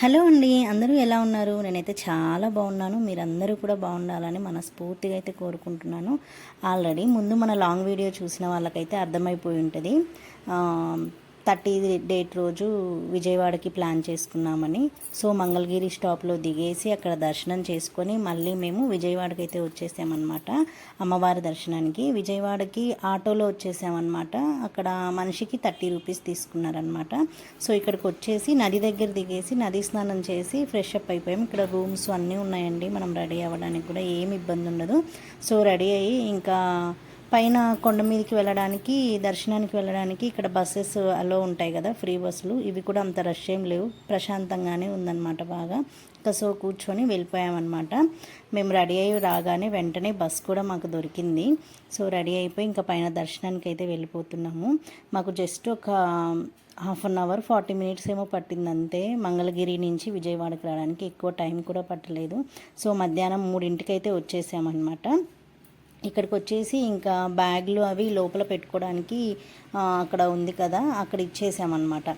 Hello అండి అందరూ ఎలా ఉన్నారు? నేనైతే చాలా బాగున్నాను. మీరందరూ కూడా బాగుండాలని మనస్ఫూర్తిగా అయితే కోరుకుంటున్నాను. ఆల్రెడీ ముందు మన లాంగ్ వీడియో చూసిన వాళ్ళకైతే అర్థమైపోయి ఉంటుంది. థర్టీ డేట్ రోజు విజయవాడకి ప్లాన్ చేసుకున్నామని. సో మంగళగిరి స్టాప్లో దిగేసి అక్కడ దర్శనం చేసుకొని మళ్ళీ మేము విజయవాడకి అయితే వచ్చేసామన్నమాట. అమ్మవారి దర్శనానికి విజయవాడకి ఆటోలో వచ్చేసామన్నమాట. అక్కడ మనిషికి థర్టీ రూపీస్ తీసుకున్నారనమాట సో ఇక్కడికి వచ్చేసి నది దగ్గర దిగేసి నది స్నానం చేసి ఫ్రెష్ అప్ అయిపోయాం. ఇక్కడ రూమ్స్ అన్నీ ఉన్నాయండి. మనం రెడీ అవ్వడానికి కూడా ఏమి ఇబ్బంది ఉండదు. సో రెడీ అయ్యి ఇంకా పైన కొండ మీదకి వెళ్ళడానికి దర్శనానికి వెళ్ళడానికి ఇక్కడ బస్సెస్ అలో ఉంటాయి కదా ఫ్రీ బస్సులు. ఇవి కూడా అంత రష్ ఏం లేవు. ప్రశాంతంగానే ఉందన్నమాట బాగా. ఇంకా సో కూర్చొని వెళ్ళిపోయామన్నమాట. మేము రెడీ అయ్యి రాగానే వెంటనే బస్ కూడా మాకు దొరికింది. సో రెడీ అయిపోయి ఇంకా పైన దర్శనానికి అయితే వెళ్ళిపోతున్నాము. మాకు జస్ట్ ఒక half an hour forty minutes ఏమో పట్టింది అంతే. మంగళగిరి నుంచి విజయవాడకి రావడానికి ఎక్కువ టైం కూడా పట్టలేదు. సో మధ్యాహ్నం మూడింటికి అయితే వచ్చేసామన్నమాట. ఇక్కడికి వచ్చేసి ఇంకా బ్యాగ్లు అవి లోపల పెట్టుకోవడానికి అక్కడ ఉంది కదా అక్కడ ఇచ్చేసామన్నమాట.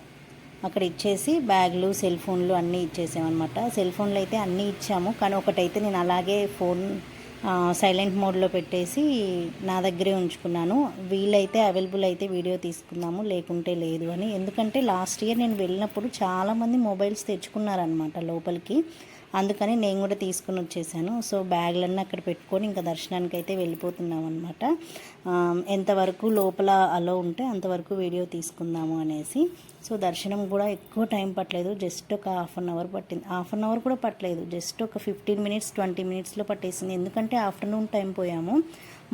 అక్కడ ఇచ్చేసి బ్యాగ్లు సెల్ ఫోన్లు అన్నీ ఇచ్చేసామన్నమాట. సెల్ ఫోన్లు అయితే అన్నీ ఇచ్చాము కానీ ఒకటైతే నేను అలాగే ఫోన్ సైలెంట్ మోడ్లో పెట్టేసి నా దగ్గరే ఉంచుకున్నాను. వీలైతే అవైలబుల్ అయితే వీడియో తీసుకుందాము లేకుంటే లేదు అని. ఎందుకంటే లాస్ట్ ఇయర్ నేను వెళ్ళినప్పుడు చాలామంది మొబైల్స్ తెచ్చుకున్నారనమాట లోపలికి. అందుకని నేను కూడా తీసుకుని వచ్చేసాను. సో బ్యాగ్లన్నీ అక్కడ పెట్టుకొని ఇంకా దర్శనానికి అయితే వెళ్ళిపోతున్నాం అనమాట ఎంతవరకు లోపల అలో ఉంటే అంతవరకు వీడియో తీసుకుందాము అనేసి. సో దర్శనం కూడా ఎక్కువ టైం పట్టలేదు. జస్ట్ ఒక హాఫ్ అన్ అవర్ పట్టింది. హాఫ్ అన్ అవర్ కూడా పట్టలేదు. జస్ట్ ఒక ఫిఫ్టీన్ మినిట్స్ ట్వంటీ మినిట్స్లో పట్టేసింది. ఎందుకంటే ఆఫ్టర్నూన్ టైం పోయాము.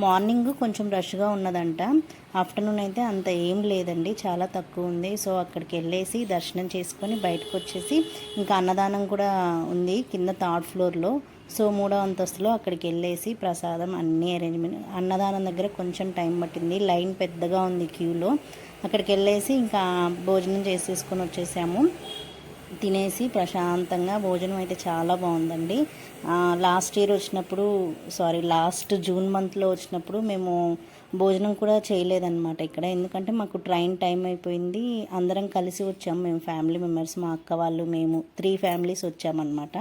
మార్నింగ్ కొంచెం రష్గా ఉన్నదంట. ఆఫ్టర్నూన్ అయితే అంత ఏం లేదండి చాలా తక్కువ ఉంది. సో అక్కడికి వెళ్ళేసి దర్శనం చేసుకొని బయటకు వచ్చేసి ఇంకా అన్నదానం కూడా ఉంది కింద థర్డ్ ఫ్లోర్లో. సో మూడో అంతస్తులో అక్కడికి వెళ్ళేసి ప్రసాదం అన్ని అరేంజ్మెంట్ అన్నదానం దగ్గర కొంచెం టైం పట్టింది. లైన్ పెద్దగా ఉంది క్యూలో. అక్కడికి వెళ్ళేసి ఇంకా భోజనం చేసేసుకొని వచ్చేసాము. తినేసి ప్రశాంతంగా భోజనం అయితే చాలా బాగుందండి. లాస్ట్ ఇయర్ వచ్చినప్పుడు సారీ లాస్ట్ జూన్ మంత్లో వచ్చినప్పుడు మేము భోజనం కూడా చేయలేదన్నమాట ఇక్కడ. ఎందుకంటే మాకు ట్రైన్ టైం అయిపోయింది. అందరం కలిసి వచ్చాము. మేము ఫ్యామిలీ మెంబర్స్ మా అక్క వాళ్ళు మేము త్రీ ఫ్యామిలీస్ వచ్చామన్నమాట.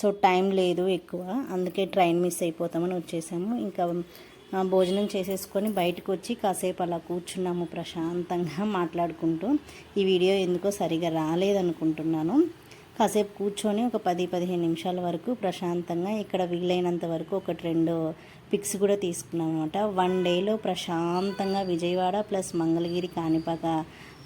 సో టైం లేదు ఎక్కువ. అందుకే ట్రైన్ మిస్ అయిపోతామని వచ్చేసాము. ఇంకా భోజనం చేసేసుకొని బయటకు వచ్చి కాసేపు అలా కూర్చున్నాము ప్రశాంతంగా మాట్లాడుకుంటూ. ఈ వీడియో ఎందుకో సరిగా రాలేదనుకుంటున్నాను. కాసేపు కూర్చొని ఒక పది పదిహేను నిమిషాల వరకు ప్రశాంతంగా ఇక్కడ వీలైనంత వరకు ఒకటి రెండు పిక్స్ కూడా తీసుకున్నాం అనమాట వన్ డేలో ప్రశాంతంగా విజయవాడ ప్లస్ మంగళగిరి కాణిపాక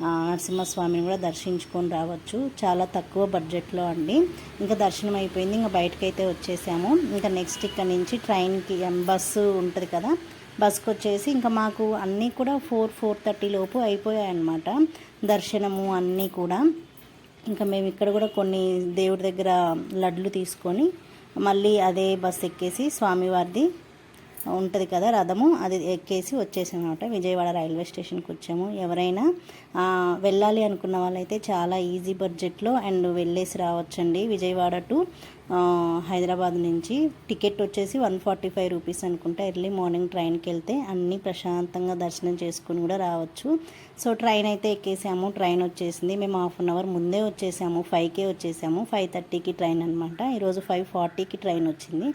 నరసింహస్వామిని కూడా దర్శించుకొని రావచ్చు. చాలా తక్కువ బడ్జెట్లో అండి. ఇంకా దర్శనం అయిపోయింది. ఇంకా బయటకైతే వచ్చేసాము. ఇంకా నెక్స్ట్ ఇక్కడ నుంచి ట్రైన్కి బస్సు ఉంటుంది కదా? బస్కి వచ్చేసి ఇంకా మాకు అన్నీ కూడా ఫోర్ ఫోర్ థర్టీ లోపు అయిపోయాయి అన్నమాట. దర్శనము అన్నీ కూడా. ఇంకా మేము ఇక్కడ కూడా కొన్ని దేవుడి దగ్గర లడ్లు తీసుకొని మళ్ళీ అదే బస్ ఎక్కేసి స్వామివారిది ఉంటుంది కదా రథము అది ఎక్కేసి వచ్చేసామన్నమాట. విజయవాడ రైల్వే స్టేషన్కి వచ్చాము. ఎవరైనా వెళ్ళాలి అనుకున్న వాళ్ళైతే చాలా ఈజీ బడ్జెట్లో అండ్ వెళ్ళేసి రావచ్చండి. విజయవాడ టు హైదరాబాద్ నుంచి టికెట్ వచ్చేసి వన్ ఫార్టీ ఫైవ్ రూపీస్ అనుకుంటా ఎర్లీ మార్నింగ్ ట్రైన్కి వెళ్తే అన్నీ ప్రశాంతంగా దర్శనం చేసుకుని కూడా రావచ్చు. సో ట్రైన్ అయితే ఎక్కేసాము. ట్రైన్ వచ్చేసింది. మేము హాఫ్ అన్ అవర్ ముందే వచ్చేసాము. ఫైవ్కే వచ్చేసాము. ఫైవ్ థర్టీకి ట్రైన్ అనమాట ఈరోజు ఫైవ్ ఫార్టీకి ట్రైన్ వచ్చింది.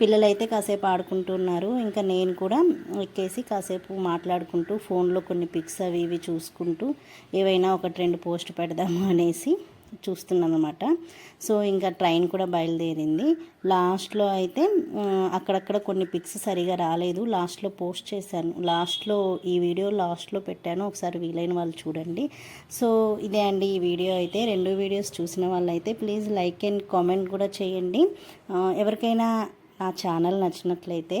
పిల్లలైతే కాసేపు ఆడుకుంటున్నారు. ఇంకా నేను కూడా ఎక్కేసి కాసేపు మాట్లాడుకుంటూ ఫోన్లో కొన్ని పిక్స్ అవి ఇవి చూసుకుంటూ ఏవైనా ఒకటి రెండు పోస్ట్ పెడదాము అనేసి చూస్తున్నాను అనమాట సో ఇంకా ట్రైన్ కూడా బయలుదేరింది. లాస్ట్లో అయితే అక్కడక్కడ కొన్ని పిక్స్ సరిగా రాలేదు. లాస్ట్లో పోస్ట్ చేశాను. లాస్ట్లో ఈ వీడియో లాస్ట్లో పెట్టాను. ఒకసారి వీలైన వాళ్ళు చూడండి. సో ఇదే అండి ఈ వీడియో అయితే. రెండు వీడియోస్ చూసిన వాళ్ళైతే ప్లీజ్ లైక్ అండ్ కామెంట్ కూడా చేయండి. ఎవరికైనా నా ఛానల్ నచ్చినట్లయితే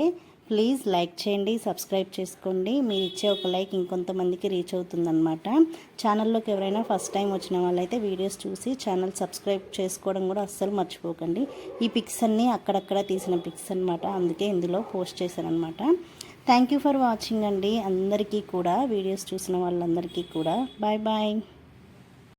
ప్లీజ్ లైక్ చేయండి సబ్స్క్రైబ్ చేసుకోండి. మీరు ఇచ్చే ఒక లైక్ ఇంకొంతమందికి రీచ్ అవుతుందన్నమాట. ఛానల్లోకి ఎవరైనా ఫస్ట్ టైం వచ్చిన వాళ్ళైతే వీడియోస్ చూసి ఛానల్ సబ్స్క్రైబ్ చేసుకోవడం కూడా అస్సలు మర్చిపోకండి. ఈ పిక్స్ అన్నీ అక్కడక్కడ తీసిన పిక్స్ అనమాట అందుకే ఇందులో పోస్ట్ చేశానమాట అనమాట థ్యాంక్ యూ ఫర్ వాచింగ్ అండి. అందరికీ కూడా వీడియోస్ చూసిన వాళ్ళందరికీ కూడా. Bye bye.